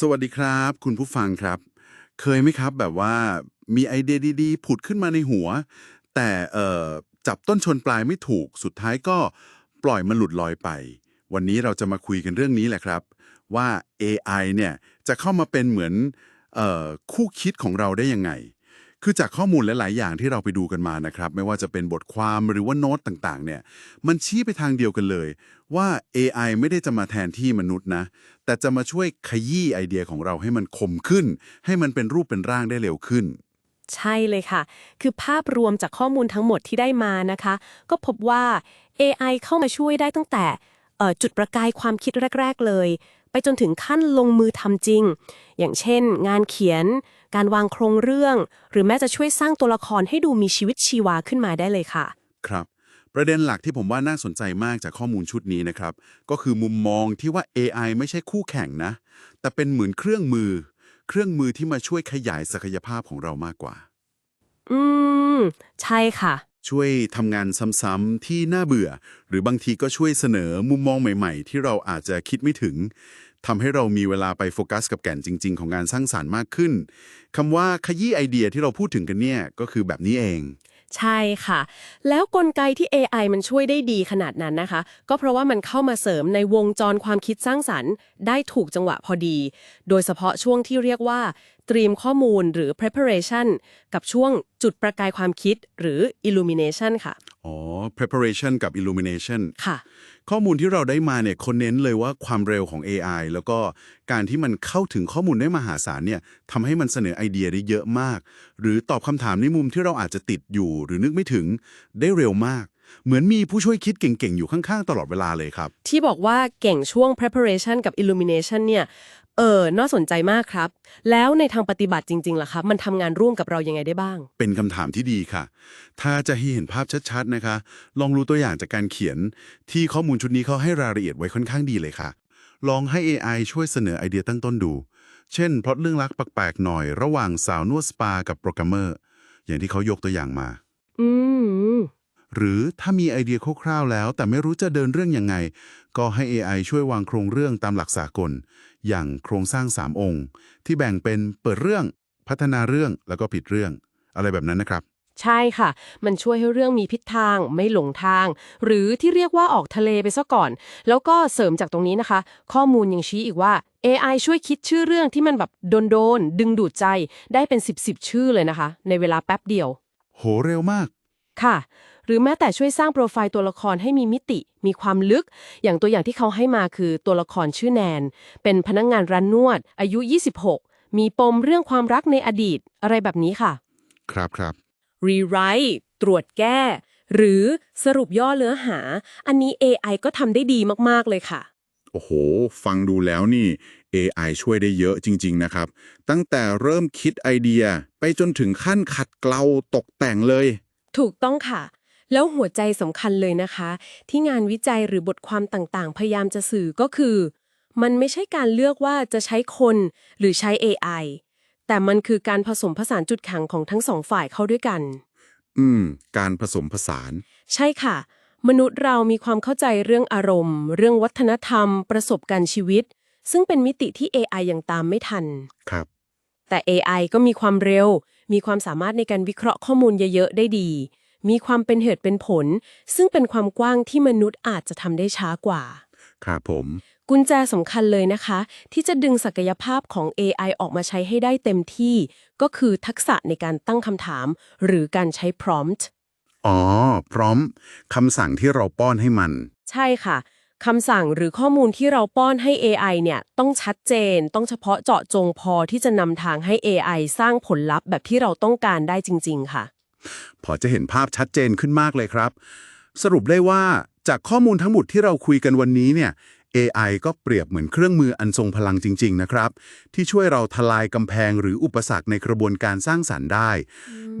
สวัสดีครับ คุณผู้ฟังครับ เคยไหมครับแบบว่ามีไอเดียดีๆ ผุดขึ้นมาในหัว แต่เอ่อจับต้นชนปลายไม่ถูกสุดท้ายก็ปล่อยมันหลุดลอยไป วันนี้เราจะมาคุยกันเรื่องนี้แหละครับ ว่า AI เนี่ยจะเข้ามาเป็นเหมือนออคู่คิดของเราได้ยังไง คือจากข้อมูลหลาย ๆ อย่างที่เราไปดูกันมานะครับ ไม่ว่าจะเป็นบทความหรือว่าโน้ตต่าง ๆ เนี่ย มันชี้ไปทางเดียวกันเลย ว่า AI ไม่ได้จะมาแทนที่มนุษย์นะ แต่จะมาช่วยขยี้ไอเดียของเราให้มันคมขึ้น ให้มันเป็นรูปเป็นร่างได้เร็วขึ้น ใช่เลยค่ะ คือภาพรวมจากข้อมูลทั้งหมดที่ได้มานะคะ ก็พบว่า AI เข้ามาช่วยได้ตั้งแต่จุดประกายความคิดแรก ๆ เลย ไปจนถึงขั้นลงมือทำจริง อย่างเช่น งานเขียน การวางโครงเรื่อง หรือแม้จะช่วยสร้างตัวละครให้ดูมีชีวิตชีวาขึ้นมาได้เลยค่ะ ประเด็นหลักที่ผมว่าน่าสนใจมากจากข้อมูลชุดนี้นะครับ ก็คือมุมมองที่ว่า AI ไม่ใช่คู่แข่งนะ แต่เป็นเหมือนเครื่องมือ เครื่องมือที่มาช่วยขยายศักยภาพของเรามากกว่า อืม ใช่ค่ะ ช่วยทำงานซ้ำๆที่น่าเบื่อ หรือบางทีก็ช่วยเสนอมุมมองใหม่ ๆ ที่เราอาจจะคิดไม่ถึงทำให้เรามีเวลาไปโฟกัสกับแก่นจริง ๆ ของงานสร้างสารรค์มากขึ้นคำว่าขยี้ไอเดียที่เราพูดถึงกันเนี่ยก็คือแบบนี้เอง ใช่ค่ะ แล้วกลไกที่ AI มันช่วยได้ดีขนาดนั้นนะคะ ก็เพราะว่ามันเข้ามาเสริมในวงจรความคิดสร้างสรรค์ ได้ถูกจังหวะพอดี โดยเฉพาะช่วงที่เรียกว่า เตรียมข้อมูลหรือ preparation กับช่วงจุดประกายความคิดหรือ illumination ค่ะ อ๋อ preparation กับ illumination ค่ะ ข้อมูลที่เราได้มาเนี่ยคนเน้นเลยว่าความเร็วของ AI แล้วก็การที่มันเข้าถึงข้อมูลได้มหาศาลเนี่ยทำให้มันเสนอไอเดียได้เยอะมาก หรือตอบคำถามในมุมที่เราอาจจะติดอยู่หรือนึกไม่ถึงได้เร็วมาก เหมือนมีผู้ช่วยคิดเก่งๆ อยู่ข้างๆ ตลอดเวลาเลยครับ ที่บอกว่าเก่งช่วง preparation กับ illumination เนี่ย เออ น่าสนใจมากครับ แล้วในทางปฏิบัติจริงๆ ล่ะครับ มันทำงานร่วมกับเรายังไงได้บ้าง เป็นคำถามที่ดีค่ะ ถ้าจะให้เห็นภาพชัดๆ นะคะ ลองรู้ตัวอย่างจากการเขียน ที่ข้อมูลชุดนี้เขาให้รายละเอียดไว้ค่อนข้างดีเลยค่ะ ลองให้ AI ช่วยเสนอไอเดียตั้งต้นดู เช่นพล็อตเรื่องรักแปลกๆ หน่อย ระหว่างสาวนวดสปากับโปรแกรมเมอร์ อย่างที่เขายกตัวอย่างมาอืม หรือถ้ามีไอเดียคร่าวๆแล้ว แต่ไม่รู้จะเดินเรื่องยังไง ก็ให้ AI ช่วยวางโครงเรื่องตามหลักสากล อย่างโครงสร้าง 3 องค์ ที่แบ่งเป็นเปิดเรื่อง พัฒนาเรื่องแล้วก็ปิดเรื่อง อะไรแบบนั้นนะครับ ใช่ค่ะ มันช่วยให้เรื่องมีพิษทางไม่หลงทาง หรือที่เรียกว่าออกทะเลไปซะก่อน แล้วก็เสริมจากตรงนี้นะคะ ข้อมูลยังชี้อีกว่า AI ช่วยคิดชื่อเรื่องที่มันแบบโดนๆดึงดูดใจได้เป็น 10บสชื่อเลยนะคะ ในเวลาแป๊บเดียว โหเร็วมาก ค่ะ หรือแม้แต่ช่วยสร้างโปรไฟล์ตัวละครให้มีมิติ มีความลึก อย่างตัวอย่างที่เขาให้มาคือตัวละครชื่อแนน เป็นพนักงงานร้านนวด อายุ 26 มีปมเรื่องความรักในอดีต อะไรแบบนี้ค่ะ ครับครับ rewrite ตรวจแก้ หรือสรุปย่อเนื้อหา อันนี้ AI ก็ทำได้ดีมาก ๆ เลยค่ะ โอ้โห ฟังดูแล้วนี่ AI ช่วยได้เยอะจริง ๆ นะครับ ตั้งแต่เริ่มคิดไอเดียไปจนถึงขั้นขัดเกลาตกแต่งเลย ถูกต้องค่ะ แล้วหัวใจสำคัญเลยนะคะ ที่งานวิจัยหรือบทความต่างๆ พยายามจะสื่อก็คือ มันไม่ใช่การเลือกว่าจะใช้คนหรือใช้ AI แต่มันคือการผสมผสานจุดแข็งของทั้งสองฝ่ายเข้าด้วยกัน อืม การผสมผสาน ใช่ค่ะ มนุษย์เรามีความเข้าใจเรื่องอารมณ์ เรื่องวัฒนธรรม ประสบการณ์ชีวิต ซึ่งเป็นมิติที่ AI ยังตามไม่ทัน ครับ แต่ AI ก็มีความเร็ว มีความสามารถในการวิเคราะห์ข้อมูลเยอะ ๆ ได้ดี มีความเป็นเหตุเป็นผล ซึ่งเป็นความกว้างที่มนุษย์อาจจะทำได้ช้ากว่า ครับผม กุญแจสำคัญเลยนะคะ ที่จะดึงศักยภาพของ AI ออกมาใช้ให้ได้เต็มที่ ก็คือทักษะในการตั้งคำถาม หรือการใช้ prompt อ๋อพร้อมคำสั่งที่เราป้อนให้มัน ใช่ค่ะคำสั่งหรือข้อมูลที่เราป้อนให้ AI เนี่ย ต้องชัดเจน ต้องเฉพาะเจาะจงพอที่จะนำทางให้ AI สร้างผลลัพธ์แบบที่เราต้องการได้จริง ๆ ค่ะ พอจะเห็นภาพชัดเจนขึ้นมากเลยครับ สรุปได้ว่าจากข้อมูลทั้งหมดที่เราคุยกันวันนี้เนี่ย AI ก็เปรียบเหมือนเครื่องมืออันทรงพลังจริง ๆ นะครับ ที่ช่วยเราทลายกำแพงหรืออุปสรรคในกระบวนการสร้างสรรค์ได้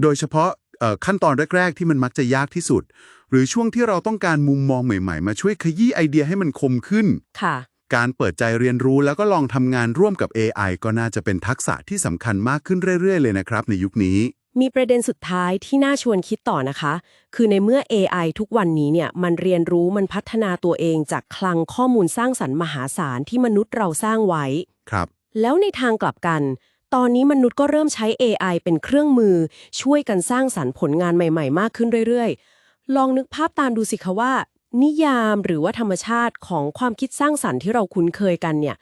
โดยเฉพาะเอ่อขั้นตอนแรก ๆ ที่มันมักจะยากที่สุด หรือช่วงที่เราต้องการมุมมองใหม่ ๆ มาช่วยขยี้ไอเดียให้มันคมขึ้นค่ะการเปิดใจเรียนรู้แล้วก็ลองทำงานร่วมกับ AI ก็น่าจะเป็นทักษะที่สำคัญมากขึ้นเรื่อย ๆ เลยนะครับในยุคนี้ มีประเด็นสุดท้ายที่น่าชวนคิดต่อนะคะ คือในเมื่อ AI ทุกวันนี้เนี่ยมันเรียนรู้มันพัฒนาตัวเองจากคลังข้อมูลสร้างสรรค์มหาศาลที่มนุษย์เราสร้างไว้ ครับ แล้วในทางกลับกัน ตอนนี้มนุษย์ก็เริ่มใช้ AI เป็นเครื่องมือ ช่วยกันสร้างสรรค์ผลงานใหม่ ๆ มากขึ้นเรื่อยๆ ลองนึกภาพตามดูสิคะว่า นิยามหรือว่าธรรมชาติของความคิดสร้างสรรค์ที่เราคุ้นเคยกันเนี่ย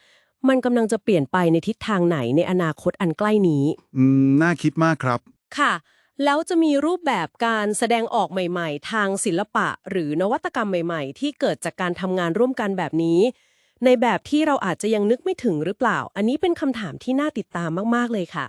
มันกำลังจะเปลี่ยนไปในทิศทางไหนในอนาคตอันใกล้นี้ อืม น่าคิดมากครับ ค่ะ แล้วจะมีรูปแบบการแสดงออกใหม่ ๆ ทางศิลปะ หรือนวัตกรรมใหม่ ๆ ที่เกิดจากการทำงานร่วมกันแบบนี้ ในแบบที่เราอาจจะยังนึกไม่ถึงหรือเปล่า อันนี้เป็นคำถามที่น่าติดตามมากๆเลยค่ะ